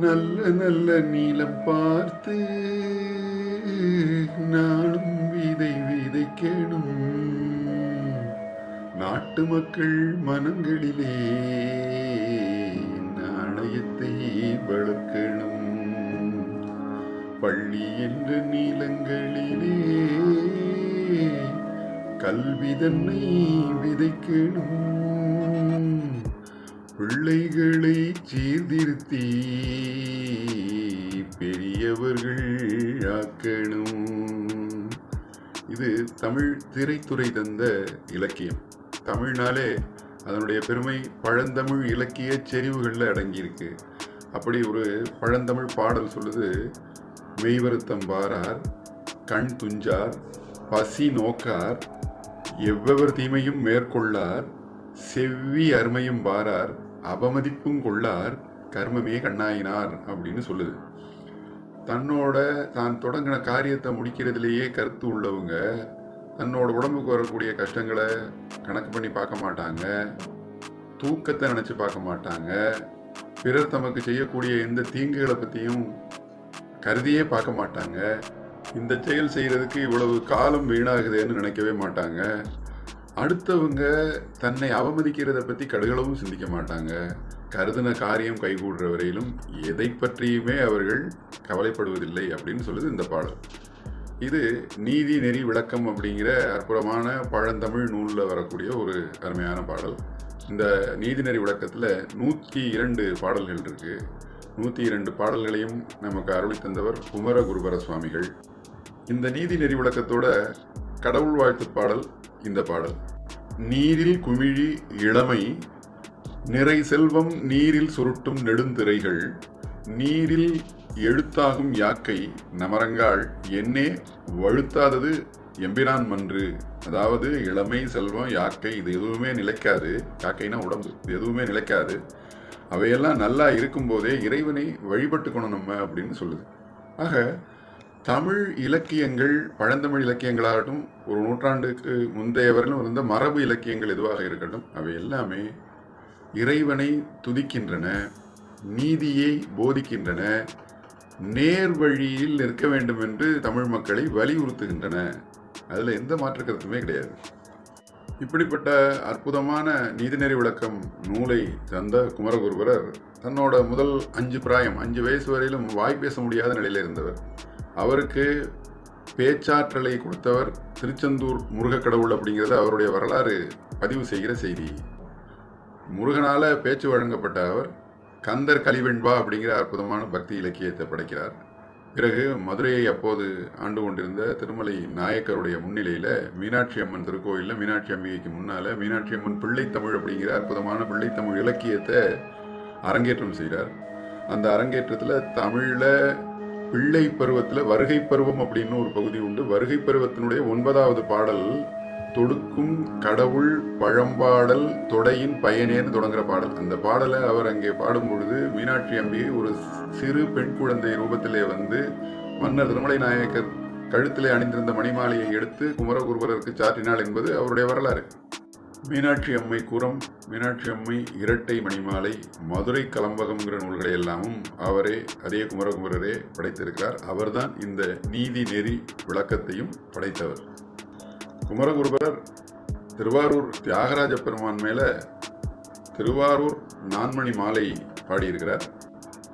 நல்ல நல்ல நீளம் பார்த்து நானும் விதை விதைக்கணும். நாட்டு மக்கள் மனங்களிலே நாணயத்தை வளர்க்கணும். பள்ளி என்ற நீளங்களிலே கல்வி தன்னை விதைக்கணும். பிள்ளைகளை சீர்திருத்தி பெரியவர்கள் ஆக்கணும். இது தமிழ் திரைத்துறை தந்த இலக்கியம். தமிழ்னாலே அதனுடைய பெருமை பழந்தமிழ் இலக்கிய செறிவுகளில் அடங்கியிருக்கு. அப்படி ஒரு பழந்தமிழ் பாடல் சொல்லுது மெய்வருத்தம் பாரார் கண் துஞ்சார் பசி நோக்கார் எவ்வவர் தீமையும் மேற்கொள்ளார் செவ்வி அருமையும் பாரார் அவமதிப்பும் கொள்ளார் கர்மமே கண்ணாயினார் அப்படின்னு சொல்லுது. தன்னோட தான் தொடங்கின காரியத்தை முடிக்கிறதுலேயே கருத்து உள்ளவங்க தன்னோட உடம்புக்கு வரக்கூடிய கஷ்டங்களை கணக்கு பண்ணி பார்க்க மாட்டாங்க தூக்கத்தை நினச்சி பார்க்க மாட்டாங்க பிறர் தமக்கு செய்யக்கூடிய எந்த தீங்குகளை பற்றியும் கருதியே பார்க்க மாட்டாங்க இந்த செயல் செய்கிறதுக்கு இவ்வளவு காலம் வீணாகுதேன்னு நினைக்கவே மாட்டாங்க. அடுத்தவங்க தன்னை அவமதிக்கிறத பற்றி கடுகளவும் சிந்திக்க மாட்டாங்க. கருதின காரியம் கைகூடுற வரையிலும் எதை பற்றியுமே அவர்கள் கவலைப்படுவதில்லை அப்படின்னு சொல்லுது இந்த பாடல். இது நீதி நெறி விளக்கம் அப்படிங்கிற அற்புதமான பழந்தமிழ் நூலில் வரக்கூடிய ஒரு அருமையான பாடல். இந்த நீதி நெறி விளக்கத்தில் நூற்றி இரண்டு பாடல்கள் இருக்கு. நூற்றி இரண்டு பாடல்களையும் நமக்கு அருளி தந்தவர் குமர குருபர சுவாமிகள் இந்த நீதி நெறி விளக்கத்தோட கடவுள் வாழ்த்து பாடல் இந்த பாடல். நீரில் குமிழி இளமை நிறை செல்வம் நீரில் சுருட்டும் நெடுந்திரைகள் நீரில் எழுத்தாகும் யாக்கை நமரங்காள் என்னே வழுத்தாதது எம்பிரான் மன்று. அதாவது இளமை செல்வம் யாக்கை இது எதுவுமே நிலைக்காது. யாக்கைனா உடம்பு இது எதுவுமே நிலைக்காது. அவையெல்லாம் நல்லா இருக்கும்போதே இறைவனை வழிபட்டுக்கணும் நம்ம அப்படின்னு சொல்லுது. ஆக தமிழ் இலக்கியங்கள் பழந்தமிழ் இலக்கியங்களாகட்டும் ஒரு நூற்றாண்டுக்கு முந்தையவர்களும் இருந்த மரபு இலக்கியங்கள் எதுவாக இருக்கட்டும் அவை எல்லாமே இறைவனை துதிக்கின்றன நீதியை போதிக்கின்றன நேர் வழியில் நிற்க வேண்டும் என்று தமிழ் மக்களை வலியுறுத்துகின்றன. அதில் எந்த மாற்று கருத்துமே கிடையாது. இப்படிப்பட்ட அற்புதமான நீதிநெறி விளக்கம் நூலை தந்த குமரகுருபரர் தன்னோட முதல் அஞ்சு பிராயம் அஞ்சு வயசு வரையிலும் வாய் பேச முடியாத நிலையில் இருந்தவர். அவருக்கு பேச்சாற்றலை கொடுத்தவர் திருச்செந்தூர் முருகக் கடவுள் அவருடைய வரலாறு பதிவு செய்கிற செய்தி. முருகனால் பேச்சு வழங்கப்பட்ட அவர் கந்தர் கலிவெண்பா அப்படிங்கிற அற்புதமான பக்தி இலக்கியத்தை படைக்கிறார். பிறகு மதுரையை அப்போது ஆண்டு கொண்டிருந்த திருமலை நாயக்கருடைய முன்னிலையில் மீனாட்சி அம்மன் திருக்கோயிலில் மீனாட்சி அம்பிகைக்கு முன்னால் மீனாட்சி அம்மன் பிள்ளைத்தமிழ் அப்படிங்கிற அற்புதமான பிள்ளைத்தமிழ் இலக்கியத்தை அரங்கேற்றம் செய்கிறார். அந்த அரங்கேற்றத்தில் தமிழில் பிள்ளை பருவத்தில் வருகை பருவம் அப்படின்னு ஒரு பகுதி உண்டு. வருகை பருவத்தினுடைய ஒன்பதாவது பாடல் தொடுக்கும் கடவுள் பழம்பாடல் தொடையின் பயனேன்னு தொடங்குற பாடல். அந்த பாடலை அவர் அங்கே பாடும் பொழுது மீனாட்சி அம்பிகை ஒரு சிறு பெண் குழந்தை ரூபத்திலே வந்து மன்னர் திருமலை நாயக்கர் கழுத்திலே அணிந்திருந்த மணிமாலையை எடுத்து குமரகுருபரருக்கு சாற்றினாள் என்பது அவருடைய வரலாறு. மீனாட்சி அம்மை குரம் மீனாட்சி அம்மை இரட்டை மணிமாலை மதுரை கலம்பகம்ங்கிற நூல்களை எல்லாமும் அவரே அதே குமரகுமரரே படைத்திருக்கிறார். அவர்தான் இந்த நீதி நெறி விளக்கத்தையும் படைத்தவர். குமரகுருபரர் திருவாரூர் தியாகராஜ பெருமான் மேலே திருவாரூர் நான்மணி மாலை பாடியிருக்கிறார்.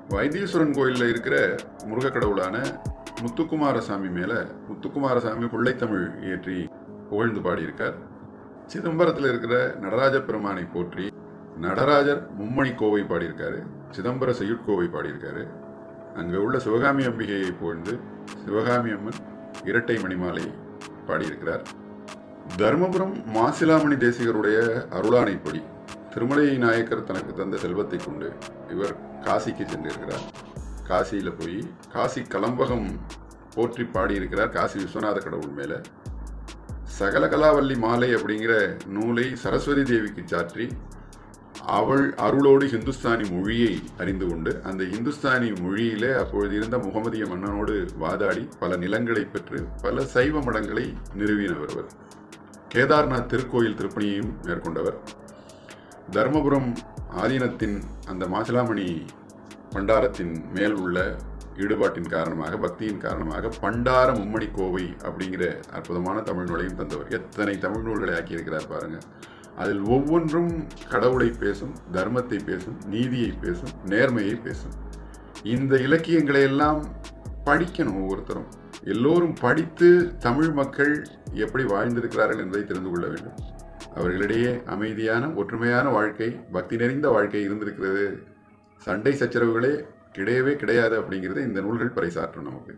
வைத்தீஸ்வரன் கோயிலில் இருக்கிற முருகக் கடவுளான முத்துக்குமாரசாமி மேலே முத்துக்குமாரசாமி பிள்ளைத்தமிழ் இயற்றி புகழ்ந்து பாடியிருக்கார். சிதம்பரத்தில் இருக்கிற நடராஜ பெருமானை போற்றி நடராஜர் மும்மணி கோவை பாடியிருக்காரு சிதம்பர செய்யுட்கோவை பாடியிருக்காரு. அங்கே உள்ள சிவகாமி அம்பிகையை போன்று சிவகாமி அம்மன் இரட்டை மணிமாலை பாடியிருக்கிறார். தருமபுரம் மாசிலாமணி தேசிகருடைய அருளானைப்படி திருமலை நாயக்கர் தனக்கு தந்த செல்வத்தை கொண்டு இவர் காசிக்கு சென்றிருக்கிறார். காசியில் போய் காசி கலம்பகம் போற்றி பாடியிருக்கிறார். காசி விஸ்வநாத கடவுள் மேலே. சகலகலாவல்லி மாலை அப்படிங்கிற நூலை சரஸ்வதி தேவிக்கு சாற்றி அவள் அருளோடு ஹிந்துஸ்தானி மொழியை அறிந்து கொண்டு அந்த ஹிந்துஸ்தானி மொழியிலே அப்பொழுது இருந்த முகமதிய மன்னனோடு வாதாடி பல நிலங்களை பெற்று பல சைவ மடங்களை நிறுவினவர் அவர். கேதார்நாத் திருக்கோயில் திருப்பணியையும் மேற்கொண்டவர். தர்மபுரம் ஆதீனத்தின் அந்த மாசிலாமணி பண்டாரத்தின் மேல் உள்ள ஈடுபாட்டின் காரணமாக பக்தியின் காரணமாக பண்டார மும்மணி கோவை அப்படிங்கிற அற்புதமான தமிழ் நூலையும் தந்தவர். எத்தனை தமிழ் நூல்களை ஆக்கியிருக்கிறார் பாருங்க. அதில் ஒவ்வொன்றும் கடவுளை பேசும் தர்மத்தை பேசும் நீதியை பேசும் நேர்மையை பேசும். இந்த இலக்கியங்களை எல்லாம் படிக்கணும் ஒவ்வொருத்தரும். எல்லோரும் படித்து தமிழ் மக்கள் எப்படி வாழ்ந்திருக்கிறார்கள் என்பதை தெரிந்து கொள்ள வேண்டும். அவர்களிடையே அமைதியான ஒற்றுமையான வாழ்க்கை பக்தி நிறைந்த வாழ்க்கை இருந்திருக்கிறது. சண்டை சச்சரவுகளே கிடையவே கிடையாது அப்படிங்கிறத இந்த நூல்கள் பறைசாற்றும் நமக்கு.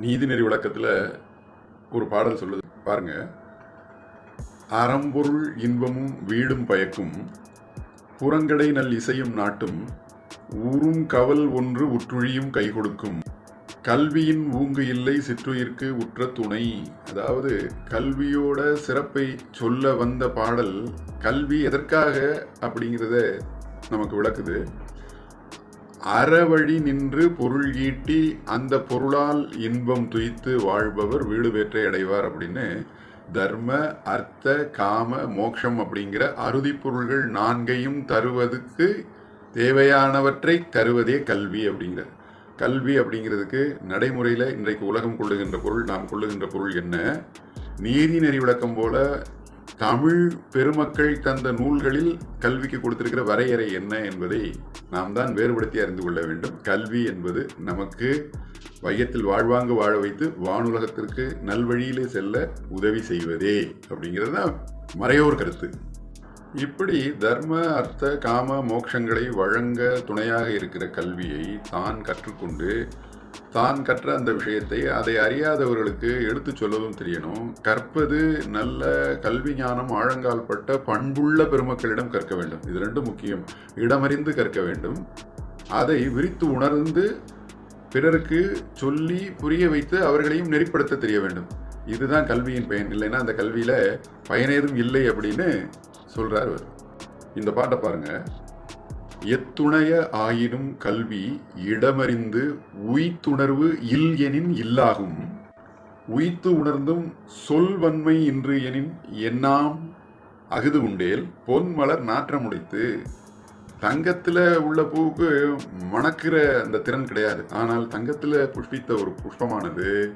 நீதிநெறி விளக்கத்தில் ஒரு பாடல் சொல்லுது. பாருங்க. அறம்பொருள் இன்பமும் வீடும் பயக்கும் புறங்கடை நல் இசையும் நாட்டும் ஊரும் கவல் ஒன்று உற்றுழியும் கை கொடுக்கும் கல்வியின் ஊங்கு இல்லை சிற்றுயிர்க்கு உற்ற துணை. அதாவது கல்வியோட சிறப்பை சொல்ல வந்த பாடல் கல்வி எதற்காக அப்படிங்கிறத நமக்கு விளக்குது. அறவழி நின்று பொருள் ஈட்டி அந்த பொருளால் இன்பம் துய்த்து வாழ்பவர் வீடு பெற்றை அடைவார் அப்படின்னு தர்ம அர்த்த காம மோக்ஷம் அப்படிங்கிற அறுதி பொருள்கள் நான்கையும் தருவதுக்கு தேவையானவற்றை தருவதே கல்வி அப்படிங்கிறது கல்வி அப்படிங்கிறதுக்கு நடைமுறையில் இன்றைக்கு உலகம் கொள்ளுகின்ற பொருள் நாம் கொள்ளுகின்ற பொருள் என்ன? நீதி நெறி விளக்கம் போல தமிழ் பெருமக்கள் தந்த நூல்களில் கல்விக்கு கொடுத்திருக்கிற வரையறை என்ன என்பதை நாம் தான் வேறுபடுத்தி அறிந்து கொள்ள வேண்டும். கல்வி என்பது நமக்கு வையத்தில் வாழ்வாங்கு வாழ வைத்து வானுலகத்திற்கு நல்வழியிலே செல்ல உதவி செய்வதே அப்படிங்கிறது தான் மறையோர் கருத்து. இப்படி தர்ம அர்த்த காம மோட்சங்களை வழங்க துணையாக இருக்கிற கல்வியை தான் கற்றுக்கொண்டு தான் கற்ற அந்த விஷயத்தை அதை அறியாதவர்களுக்கு எடுத்து சொல்லவும் தெரியணும். கற்பது நல்ல கல்வி ஞானம் ஆழங்கால்பட்ட பண்புள்ள பெருமக்களிடம் கற்க வேண்டும். இது ரெண்டும் முக்கியம். இடமறிந்து கற்க வேண்டும். அதை விரித்து உணர்ந்து பிறருக்கு சொல்லி புரிய வைத்து அவர்களையும் நெறிப்படுத்த தெரிய வேண்டும். இதுதான் கல்வியின் பயன். இல்லைன்னா அந்த கல்வியில பயனேதும் இல்லை அப்படின்னு சொல்கிறார் அவர் இந்த பாட்டை பாருங்க. எத்துணைய ஆயினும் கல்வி இடமறிந்து உய்த்துணர்வு இல் எனின் இல்லாகும். உய்த்து உணர்ந்தும் சொல்வன்மை இன்று எனின் எண்ணாம் அகுது உண்டேல் பொன் மலர் நாற்றமுடைத்து. தங்கத்தில் உள்ள பூவுக்கு மணக்கிற அந்த திறன் கிடையாது. ஆனால் தங்கத்தில் புஷ்பித்த ஒரு புஷ்பமானது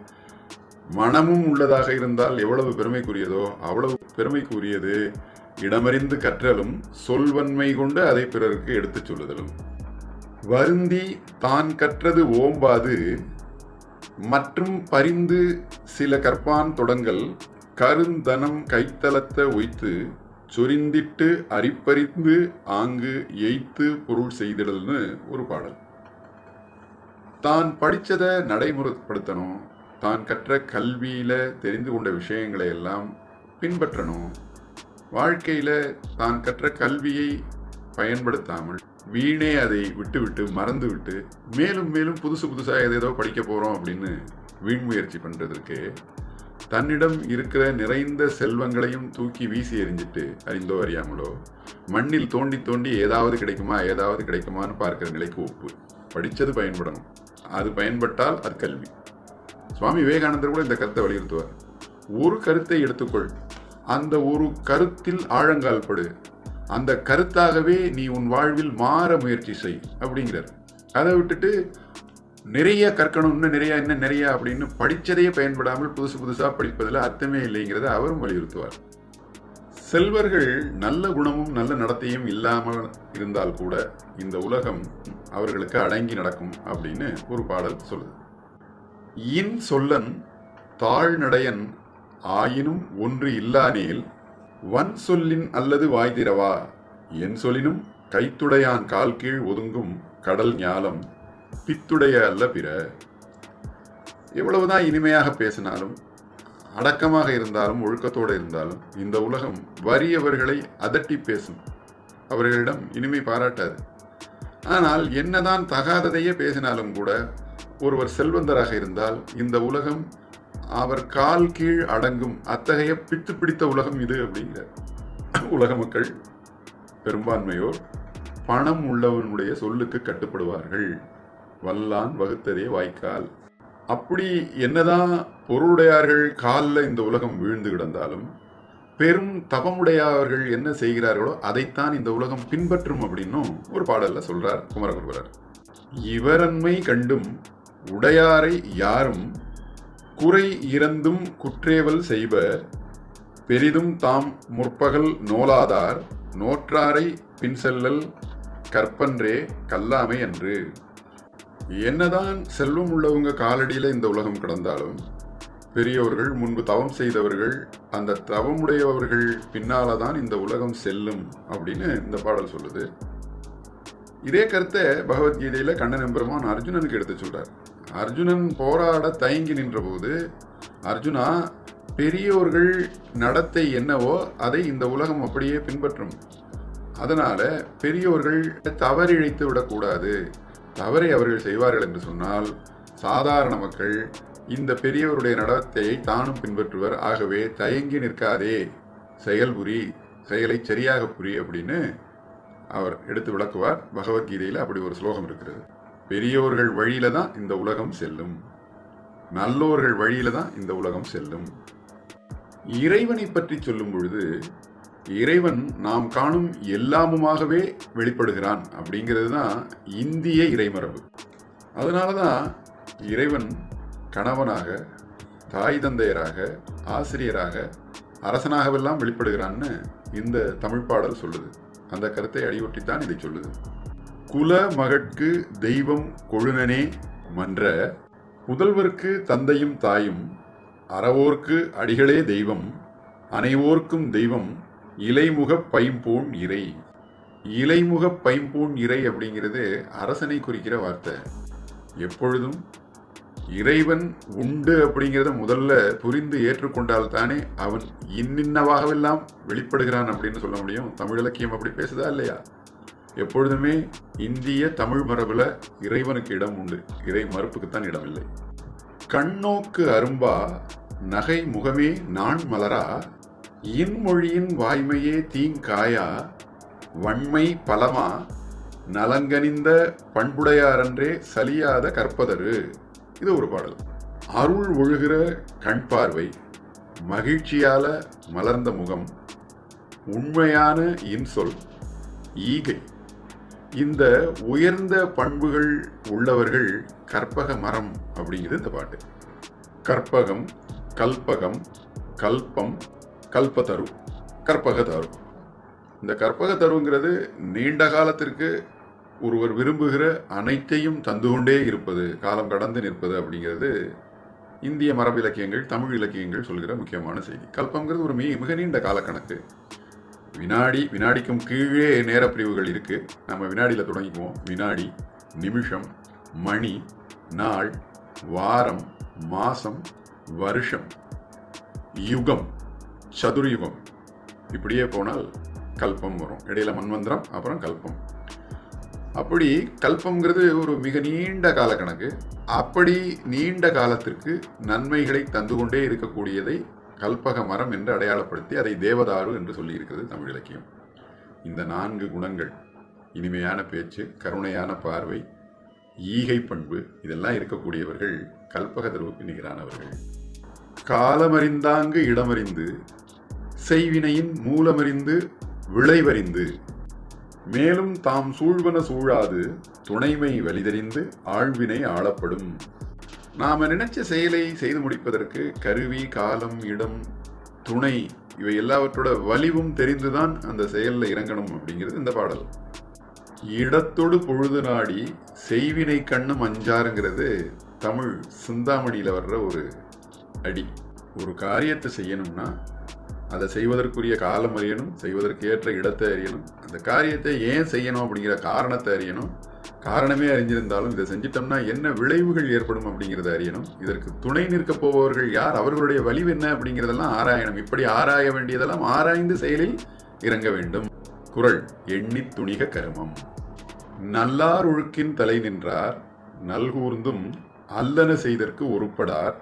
மனமும் உள்ளதாக இருந்தால் எவ்வளவு பெருமைக்குரியதோ அவ்வளவு பெருமைக்குரியது. இடமறிந்து கற்றலும் சொல்வன்மை கொண்டு அதை பிறருக்கு எடுத்துச் சொல்லுதலும். வருந்தி தான் கற்றது ஓம்பாது மற்றும் பரிந்து சில கற்பான் தொடங்கல் கருந்தனம் கைத்தலத்த ஒய்த்து சொரிந்திட்டு அரிப்பறிந்து ஆங்கு எய்த்து பொருள் செய்திடல்னு ஒரு பாடல். தான் படித்ததை நடைமுறைப்படுத்தணும் தான் கற்ற கல்வியில தெரிந்து கொண்ட விஷயங்களை எல்லாம் பின்பற்றணும். வாழ்க்கையில தான் கற்ற கல்வியை பயன்படுத்தாமல் வீணே அதை விட்டுவிட்டு மறந்துவிட்டு மேலும் மேலும் புதுசு புதுசாக ஏதேதோ படிக்க போகிறோம் அப்படின்னு வீண் முயற்சி பண்றதற்கு தன்னிடம் இருக்கிற நிறைந்த செல்வங்களையும் தூக்கி வீசி எறிஞ்சிட்டு அறிந்தோ அறியாமலோ மண்ணில் தோண்டி தோண்டி ஏதாவது கிடைக்குமா ஏதாவது கிடைக்குமான்னு பார்க்குற நிலைக்கு ஒப்பு. படித்தது பயன்படணும். அது பயன்பட்டால் அது கல்வி. சுவாமி விவேகானந்தர் கூட இந்த கருத்தை வலியுறுத்துவார். ஒரு கருத்தை எடுத்துக்கொள். அந்த ஒரு கருத்தில் ஆழங்கால் படு. அந்த கருத்தாகவே நீ உன் வாழ்வில் மாற முயற்சி செய் அப்படிங்கிறார். அதை விட்டுட்டு நிறைய கற்கணும் இன்னும் நிறைய இன்னும் நிறைய அப்படின்னு படிச்சதையே பயன்படாமல் புதுசு புதுசாக படிப்பதில் அர்த்தமே இல்லைங்கிறத அவரும் வலியுறுத்துவார். செல்வர்கள் நல்ல குணமும் நல்ல நடத்தையும் இல்லாமல் இருந்தால் கூட இந்த உலகம் அவர்களுக்கு அடங்கி நடக்கும் அப்படின்னு ஒரு பாடல் சொல்லுது. இன் சொல்லன் தாழ்நடையன் ஆயினும் ஒன்று இல்லானேல் வன் சொல்லின் அல்லது வாய் திறவா? என் சொல்லினும் கைத்துடையான் கால் கீழ் ஒதுங்கும் கடல் ஞாலம் பித்துடைய அல்ல பிற. எவ்வளவுதான் இனிமையாக பேசினாலும் அடக்கமாக இருந்தாலும் ஒழுக்கத்தோடு இருந்தாலும் இந்த உலகம் வறியவர்களை அதட்டி பேசும். அவர்களிடம் இனிமை பாராட்டாது. ஆனால் என்னதான் தகாததையே பேசினாலும் கூட ஒருவர் செல்வந்தராக இருந்தால் இந்த உலகம் அவர் கால் கீழ் அடங்கும் அத்தகைய பித்து பிடித்த உலகம் இது அப்படிங்கிற உலக மக்கள் பெரும்பான்மையோர் பணம் உள்ளவனுடைய சொல்லுக்கு கட்டுப்படுவார்கள். வல்லான் வகுத்ததே வாய்க்கால். அப்படி என்னதான் பொருளுடையார்கள் காலில் இந்த உலகம் வீழ்ந்து கிடந்தாலும் பெரும் தபமுடையவர்கள் என்ன செய்கிறார்களோ அதைத்தான் இந்த உலகம் பின்பற்றும் அப்படின்னும் ஒரு பாடலில் சொல்றார் குமரகுருபரர். இவரன்மை கண்டும் உடையாரை யாரும் குறை இறந்தும் குற்றேவல் செய்ப பெரிதும் தாம் முற்பகல் நோலாதார் நோற்றாரை பின்செல்லல் கற்பன்றே கல்லாமை அன்று. என்னதான் செல்வம் உள்ளவங்க காலடியில் இந்த உலகம் கிடந்தாலும் பெரியவர்கள் முன்பு தவம் செய்தவர்கள் அந்த தவமுடையவர்கள் பின்னால தான் இந்த உலகம் செல்லும் அப்படின்னு இந்த பாடல் சொல்லுது. இதே கருத்தை பகவத்கீதையில கண்ணன் எம்பெருமான் அர்ஜுனனுக்கு எடுத்து சொல்றார். அர்ஜுனன் போராட தயங்கி நின்றபோது அர்ஜுனா பெரியோர்கள் நடத்தை என்னவோ அதை இந்த உலகம் அப்படியே பின்பற்றும். அதனால பெரியோர்கள் தவறிழைத்து விடக்கூடாது. தவறை அவர்கள் செய்வார்கள் என்று சொன்னால் சாதாரண மக்கள் இந்த பெரியவருடைய நடத்தையை தானும் பின்பற்றுவர். ஆகவே தயங்கி நிற்காதே. செயல் புரி செயலை சரியாக புரி அப்படின்னு அவர் எடுத்து விளக்குவார். பகவத்கீதையில் அப்படி ஒரு ஸ்லோகம் இருக்கிறது. பெரியோர்கள் வழியில தான் இந்த உலகம் செல்லும். நல்லோர்கள் வழியில தான் இந்த உலகம் செல்லும். இறைவனை பற்றி சொல்லும் பொழுது இறைவன் நாம் காணும் எல்லாமுமாகவே வெளிப்படுகிறான் அப்படிங்கிறது தான் இந்திய இறைமரபு. அதனால தான் இறைவன் கணவனாக தாய் தந்தையராக ஆசிரியராக அரசனாகவெல்லாம் வெளிப்படுகிறான்னு இந்த தமிழ் பாடல் சொல்லுது. அந்த கருத்தை அடியொட்டித்தான் இதை சொல்லுது. குல மகட்கு தெய்வம் கொழுனனே மன்ற புதல்வர்க்கு தந்தையும் தாயும் அறவோர்க்கு அடிகளே தெய்வம் அனைவோர்க்கும் தெய்வம் இலைமுகப் பைம்பூன் இறை. இலைமுகப் பைம்பூன் இறை அப்படிங்கிறது அரசனை குறிக்கிற வார்த்தை. எப்பொழுதும் இறைவன் உண்டு அப்படிங்கிறத முதல்ல புரிந்து ஏற்றுக்கொண்டால் தானே அவன் இன்னின்னவாகவெல்லாம் வெளிப்படுகிறான் அப்படின்னு சொல்ல முடியும். தமிழ் இலக்கியம் அப்படி பேசுதா இல்லையா? எப்பொழுதுமே இந்திய தமிழ் மரபில் இறைவனுக்கு இடம் உண்டு. இறை மறுப்புக்குத்தான் இடம் இல்லை கண்ணோக்கு அரும்பா நகை முகமே நான் மலரா இன்மொழியின் வாய்மையே தீங்காயா வன்மை பலமா நலங்கனிந்த பண்புடையாரன்றே சலியாத கற்பதரு. இது ஒரு பாடல். அருள் ஒழுகிற கண் பார்வை மகிழ்ச்சியால மலர்ந்த முகம் உண்மையான இன்சொல் ஈகை. இந்த உயர்ந்த பண்புகள் உள்ளவர்கள் கற்பக மரம் அப்படிங்கிறது இந்த பாட்டு. கற்பகம் கல்பகம் கல்பம் கல்பத்தரு தரு இந்த கற்பக தருங்கிறது நீண்ட காலத்திற்கு ஒருவர் விரும்புகிற அனைத்தையும் தந்து கொண்டே இருப்பது காலம் கடந்து நிற்பது அப்படிங்கிறது இந்திய மரபு இலக்கியங்கள் தமிழ் இலக்கியங்கள் சொல்கிற முக்கியமான செய்தி. கல்பங்கிறது ஒரு மிக மிக நீண்ட காலக்கணக்கு. வினாடி வினாடிக்கும் கீழே நேரப்பிரிவுகள் இருக்கு. நம்ம வினாடியில் தொடங்கிக்குவோம். வினாடி நிமிஷம் மணி நாள் வாரம் மாசம் வருஷம் யுகம் சதுர்யுகம். இப்படியே போனால் கல்பம் வரும். இடையில மன்வந்திரம் அப்புறம் கல்பம். அப்படி கல்பம்ங்கிறது ஒரு மிக நீண்ட கால கணக்கு அப்படி நீண்ட காலத்திற்கு நன்மைகளை தந்து கொண்டே இருக்கக்கூடியதை கல்பக மரம் என்று அடையாளப்படுத்தி அதை தேவதாரு என்று சொல்லியிருக்கிறது தமிழ் இலக்கியம். இந்த நான்கு குணங்கள் இனிமையான பேச்சு கருணையான பார்வை ஈகை பண்பு இதெல்லாம் இருக்கக்கூடியவர்கள் கல்பக தருவுக்கு நிகரானவர்கள். காலமறிந்தாங்கு இடமறிந்து செய்வினையின் மூலமறிந்து விளைவறிந்து மேலும் தாம் சூழ்வன சூழாது துணைமை வலிதறிந்து ஆழ்வினை ஆளப்படும். நாம் நினைச்ச செயலை செய்து முடிப்பதற்கு கருவி காலம் இடம் துணை இவை எல்லாவற்றோட வலிவும் தெரிந்துதான் அந்த செயலில் இறங்கணும் அப்படிங்கிறது இந்த பாடல். இடத்தொடு பொழுது நாடி செய்வினை கண்ணும் அஞ்சாருங்கிறது தமிழ் சிந்தாமணியில் வர்ற ஒரு அடி. ஒரு காரியத்தை செய்யணும்னா அதை செய்வதற்குரிய காலம் அறியணும் செய்வதற்கு ஏற்ற இடத்தை அறியணும். அந்த காரியத்தை ஏன் செய்யணும் அப்படிங்கிற காரணத்தை அறியணும். காரணமே அறிஞ்சிருந்தாலும் இதை செஞ்சிட்டோம்னா என்ன விளைவுகள் ஏற்படும் அப்படிங்கிறத அறியணும். இதற்கு துணை நிற்க போபவர்கள் யார்? அவர்களுடைய வலிவு என்ன அப்படிங்கிறதெல்லாம் ஆராயணும். இப்படி ஆராய வேண்டியதெல்லாம் ஆராய்ந்து செயலில் இறங்க வேண்டும். குரல் எண்ணி துணிக கருமம். நல்லார் ஒழுக்கின் தலை நின்றார் நல்கூர்ந்தும் அல்லன செய்தற்கு ஒருப்படார்.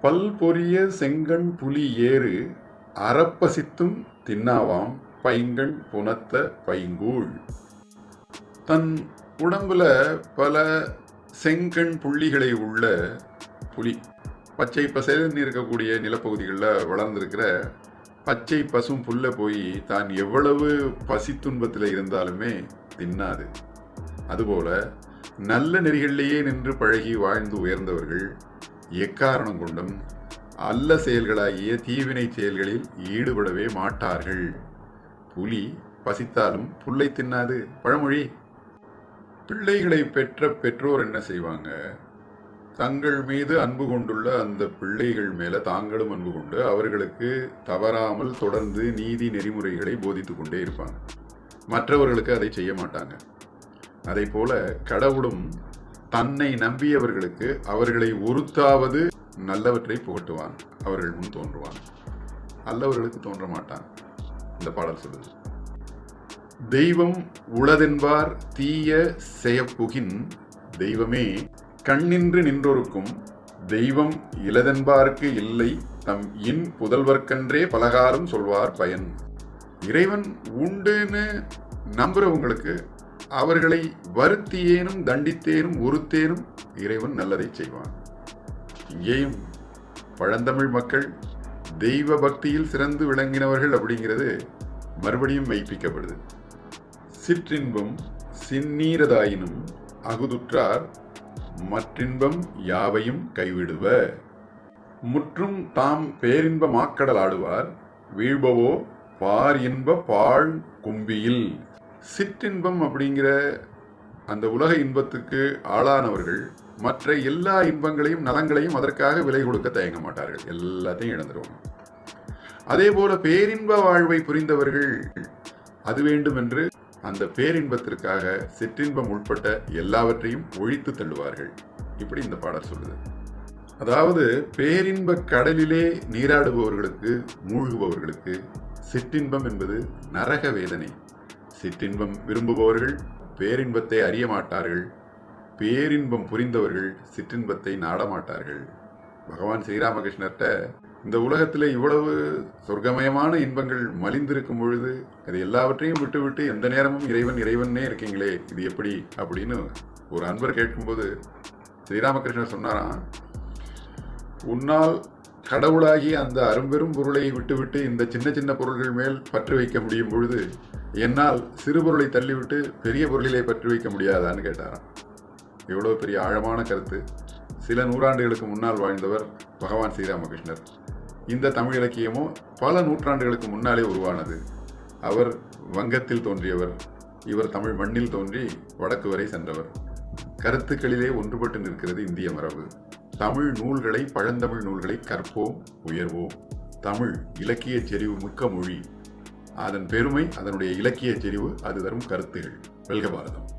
பல் பொரிய செங்கண் புலி ஏறு அறப்பசித்தும் தின்னாவாம் பைங்கண் புனத்த பைங்கூழ். தன் உடம்புல பல செங்கண் புள்ளிகளை உள்ள புலி பச்சை பசேல்னு இருக்கக்கூடிய நிலப்பகுதிகளில் வளர்ந்துருக்கிற பச்சை பசும் புல்லை போய் தான் எவ்வளவு பசி துன்பத்தில் இருந்தாலுமே தின்னாது. அதுபோல நல்ல நெறிகளிலேயே நின்று பழகி வாழ்ந்து உயர்ந்தவர்கள் எக்காரணம் கொண்டும் அல்ல செயல்களாகிய தீவினை செயல்களில் ஈடுபடவே மாட்டார்கள். புலி பசித்தாலும் புல்லை தின்னாது. பழமொழி. பிள்ளைகளை பெற்ற பெற்றோர் என்ன செய்வாங்க? தங்கள் மீது அன்பு கொண்டுள்ள அந்த பிள்ளைகள் மேல தாங்களும் அன்பு கொண்டு அவர்களுக்கு தவறாமல் தொடர்ந்து நீதி நெறிமுறைகளை போதித்து கொண்டே இருப்பாங்க. மற்றவர்களுக்கு அதை செய்ய மாட்டாங்க. அதை போல கடவுளும் தன்னை நம்பியவர்களுக்கு அவர்களை ஒருத்தாவது நல்லவற்றை புகட்டுவான். அவர்கள் முன் தோன்றுவான் அல்லவர்களுக்கு தோன்ற மாட்டான் இந்த பாடல் சொல்லுது. தெய்வம் உளதென்பார் தீய செயப்புகின் தெய்வமே கண்ணின்று நின்றொருக்கும் தெய்வம் இலதென்பார்க்கு இல்லை தம் இன் புதல்வர்க்கன்றே பலகாலம் சொல்வார் பயன். இறைவன் உண்டுன்னு நம்புறவங்களுக்கு அவர்களை வருத்தியேனும் தண்டித்தேனும் உறுத்தேனும் இறைவன் நல்லதை செய்வான். இங்கேயும் பழந்தமிழ் மக்கள் தெய்வ பக்தியில் சிறந்து விளங்கினவர்கள் அப்படிங்கிறது மறுபடியும் மெய்ப்பிக்கப்படுது. சிற்றின்பம் சின்னீரதாயினும் அகுதுற்றார் மற்றின்பம் யாவையும் கைவிடுவ முற்றும் தாம் பேரின்ப மாக்கடல் ஆடுவார் வீழ்பவோ பார் இன்ப பாழ் கும்பியில். சிற்றின்பம் அப்படிங்கிற அந்த உலக இன்பத்துக்கு ஆளானவர்கள் மற்ற எல்லா இன்பங்களையும் நலங்களையும் அதற்காக விலை கொடுக்க தயங்க மாட்டார்கள். எல்லாத்தையும் இழந்துருவாங்க. அதே போல பேரின்ப வாழ்வை புரிந்தவர்கள் அது வேண்டும் என்று அந்த பேரின்பத்திற்காக சிற்றின்பம் உட்பட்ட எல்லாவற்றையும் ஒழித்து தள்ளுவார்கள். இப்படி இந்த பாடல் சொல்லுது. அதாவது பேரின்ப கடலிலே நீராடுபவர்களுக்கு மூழ்குபவர்களுக்கு சிற்றின்பம் என்பது நரக வேதனை. சிற்றின்பம் விரும்புபவர்கள் பேரின்பத்தை அறிய மாட்டார்கள். பேரின்பம் புரிந்தவர்கள் சிற்றின்பத்தை நாடமாட்டார்கள். பகவான் ஸ்ரீராமகிருஷ்ணர்கிட்ட இந்த உலகத்தில் இவ்வளவு சொர்க்கமயமான இன்பங்கள் மலிந்திருக்கும் பொழுது அது எல்லாவற்றையும் விட்டுவிட்டு எந்த நேரமும் இறைவன் இறைவனே இருக்கீங்களே இது எப்படி? அப்படின்னு ஒரு அன்பர் கேட்கும்போது ஸ்ரீராமகிருஷ்ணர் சொன்னாராம் உன்னால் கடவுளாகி அந்த அரும்பெரும் பொருளை விட்டுவிட்டு இந்த சின்ன சின்ன பொருள்கள் மேல் பற்று வைக்க முடியும் பொழுது என்னால் சிறு பொருளை தள்ளிவிட்டு பெரிய பொருளிலே பற்று வைக்க முடியாதான்னு கேட்டாராம். எவ்வளோ பெரிய ஆழமான கருத்து. சில நூறாண்டுகளுக்கு முன்னால் வாழ்ந்தவர் பகவான் ஸ்ரீராமகிருஷ்ணர். இந்த தமிழ் இலக்கியமும் பல நூற்றாண்டுகளுக்கு முன்னாலே உருவானது. அவர் வங்கத்தில் தோன்றியவர். இவர் தமிழ் மண்ணில் தோன்றி வடக்கு வரை சென்றவர். கருத்துக்களிலே ஒன்றுபட்டு நிற்கிறது இந்திய மரபு. தமிழ் நூல்களை பழந்தமிழ் நூல்களை கற்போம் உயர்வோம். தமிழ் இலக்கிய செறிவு மிக்க மொழி. அதன் பெருமை அதனுடைய இலக்கிய செறிவு அது தரும் கருத்துகள். வெல்க பாரதம்.